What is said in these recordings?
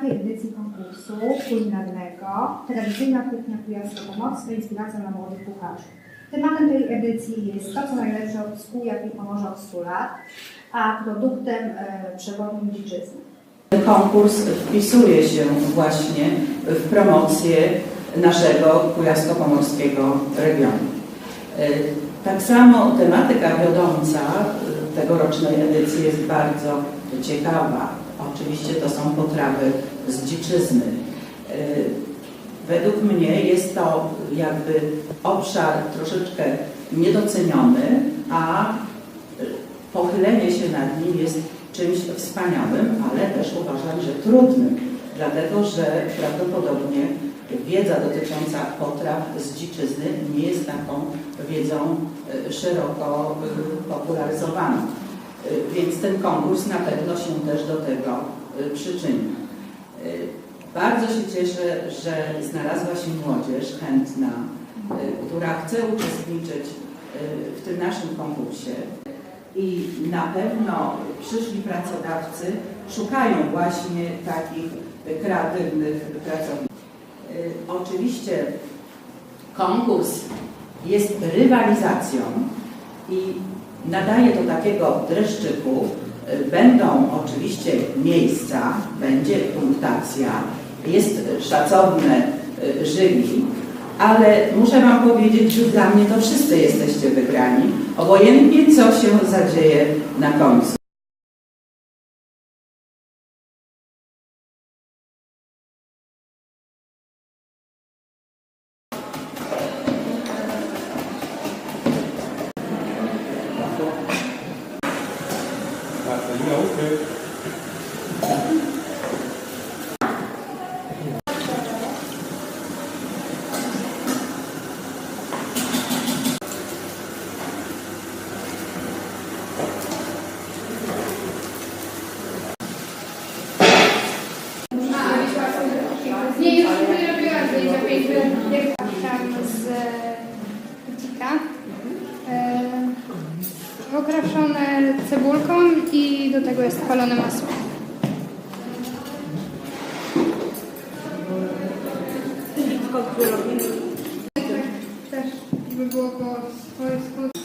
czwartej edycji konkursu kulinarnego Tradycyjna kuchnia kujawsko-pomorska inspiracja dla młodych kucharzy. Tematem tej edycji jest to, co najlepsze od jak i Pomorza od 100 lat, a produktem e, przewodnim dziczyzny. Konkurs wpisuje się właśnie w promocję naszego kujawsko-pomorskiego regionu. E, Tak samo tematyka wiodąca e, tegorocznej edycji jest bardzo ciekawa. Oczywiście to są potrawy z dziczyzny. E, Według mnie jest to jakby obszar troszeczkę niedoceniony, a pochylenie się nad nim jest czymś wspaniałym, ale też uważam, że trudnym, dlatego że prawdopodobnie wiedza dotycząca potraw z dziczyzny nie jest taką wiedzą e, szeroko e, popularyzowaną. Więc ten konkurs na pewno się też do tego przyczyni. E, Bardzo się cieszę, że znalazła się młodzież chętna, e, która chce uczestniczyć e, w tym naszym konkursie i na pewno przyszli pracodawcy szukają właśnie takich kreatywnych pracowników. Y, Oczywiście konkurs jest rywalizacją i nadaje to takiego dreszczyku. Będą oczywiście miejsca, będzie punktacja, jest szacowne jury, ale muszę Wam powiedzieć, że dla mnie to wszyscy jesteście wygrani, obojętnie co się zadzieje na końcu. Nie, już nie robiłam zdjęcia piękne, jak tam z butika. E, okraszone cebulką i do tego jest palone masło. Też by było po swojsku. E,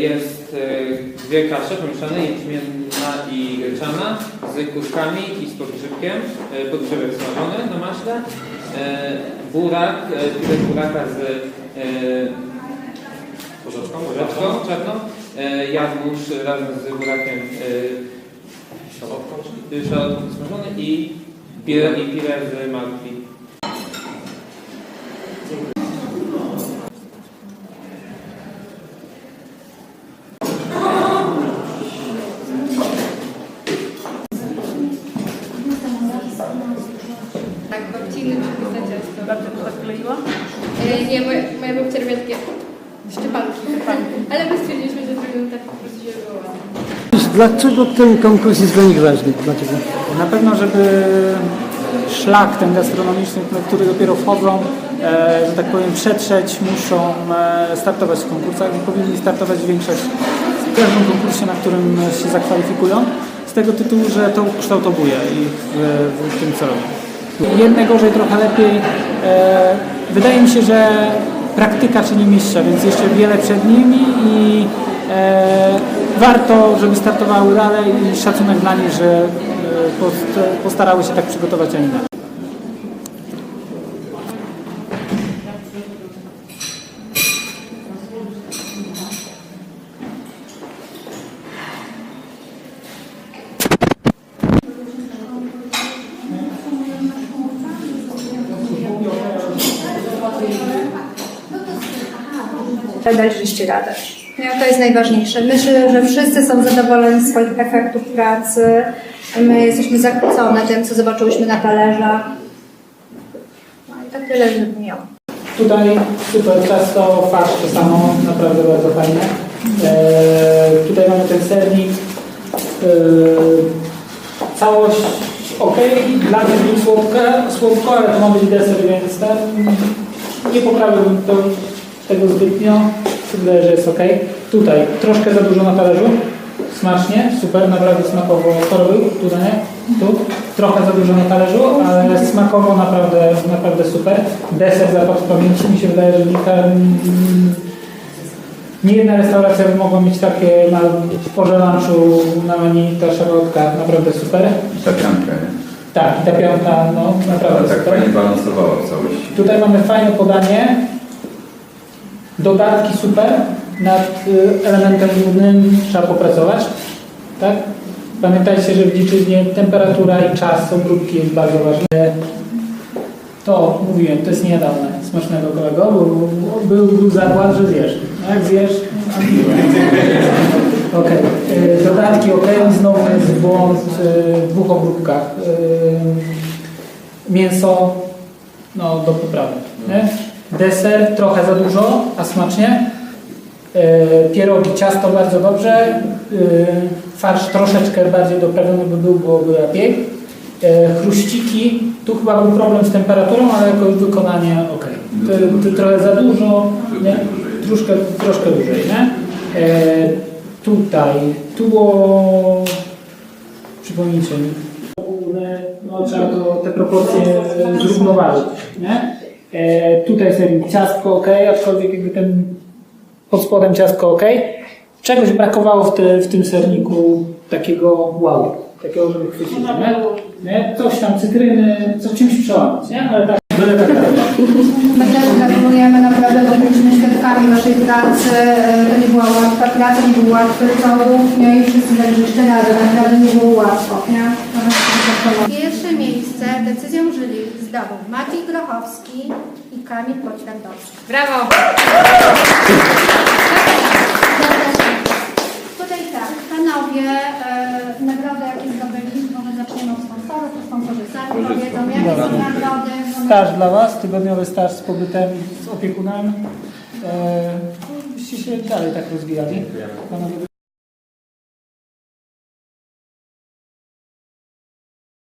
Jest e, dwie kasze pomieszane, jęczmienna i gryczana, z kurkami i z podgrzybkiem, e, podgrzybek smażony na maśle, e, burak, e, pire buraka z e, porzeczką, porzeczką czarną, e, jadmusz razem z burakiem e, szalotką? smażony i pire, i pire z martwi. Ciasto. Babcia to tak kleiła? E, nie, moja, moja babcia robiła takie. Ale my stwierdziliśmy, że zrobimy tak po prostu. Dlaczego ten konkurs jest dla nich ważny? Dlaczego? Na pewno, żeby szlak ten gastronomiczny, na który dopiero wchodzą, e, że tak powiem, przetrzeć, muszą e, startować w konkursach i powinni startować większość w każdym konkursie, na którym się zakwalifikują, z tego tytułu, że to ukształtowuje ich w, w tym, co robią. Jedne gorzej, trochę lepiej. E, wydaje mi się, że praktyka czyni mistrza, więc jeszcze wiele przed nimi i e, warto, żeby startowały dalej i szacunek dla nich, że e, post, postarały się tak przygotować, a nie. Daliście radę. Nie, to jest najważniejsze. Myślę, że wszyscy są zadowoleni z swoich efektów pracy. My jesteśmy zachwycone tym, co zobaczyłyśmy na talerzach. No i tak tyle, żeby miał. Tutaj super ciasto, farsz to samo, naprawdę bardzo fajne. E, tutaj mamy ten sernik. E, całość ok, dla mnie był słodko, słodko, ale to ma być deser, więc ten, nie poprawiłbym to, tego zbytnio. Wydaje, że jest ok. Tutaj troszkę za dużo na talerzu. Smacznie, super, naprawdę smakowo. Który był? Tutaj, nie? Tu. Trochę za dużo na talerzu, ale smakowo naprawdę, naprawdę super. Deser zapadł w pamięci. Mi się wydaje, że Wika, mm, nie jedna restauracja by mogła mieć takie na porze lunchu na menu ta szarlotka, naprawdę super. Ta pianka, nie? Tak, i ta piąta, no Ale naprawdę tak super. fajnie balansowała w całości. Tutaj mamy fajne podanie. Dodatki super. Nad y, elementem głównym trzeba popracować. Tak? Pamiętajcie, że w dziczyźnie temperatura i czas obróbki jest bardzo ważny. To mówiłem, to jest niejadalne. Smacznego kolego, bo był, był zakład, że zjesz. Jak zjesz. Y, Dodatki ok, znowu jest błąd y, w dwóch obróbkach. Y, Mięso no, do poprawy. Nie? Deser trochę za dużo, a smacznie. E, pierogi, ciasto bardzo dobrze. E, farsz troszeczkę bardziej doprawiony by był, byłoby lepiej. E, chruściki, tu chyba był problem z temperaturą, ale jako wykonanie ok. To, to trochę za dużo, nie? Troszkę, troszkę dłużej. Nie? Tutaj, tu było... Przypomnijcie mi. No, trzeba to, te proporcje zrównoważyć. Nie? E, tutaj sobie ciastko ok, aczkolwiek jakby ten pod spodem ciastko ok. Czegoś brakowało w, te, w tym serniku takiego wow, takiego, żeby chwycić, nie? nie? Coś tam, cytryny, co czymś przełamać, nie? Ale tak, byle tak dalej. My też gratulujemy naprawdę, bo byliśmy świadkami Waszej pracy. E, To nie była łatwa praca, nie był łatwy całów, nie? I wszyscy także jeszcze naprawdę nie było łatwo, nie? Miejsce decyzją jury zdobył Maciej Grochowski i Kamil Poćwiętowski. Brawo! Tutaj tak, panowie, e, nagrody jakie zdobyli, może zaczniemy od sponsorów, to sponsorzy sami powiedzą, jakie są nagrody. Staż dla Was, tygodniowy staż z pobytem, z opiekunem. E, byście się dalej tak rozwijali. Panowie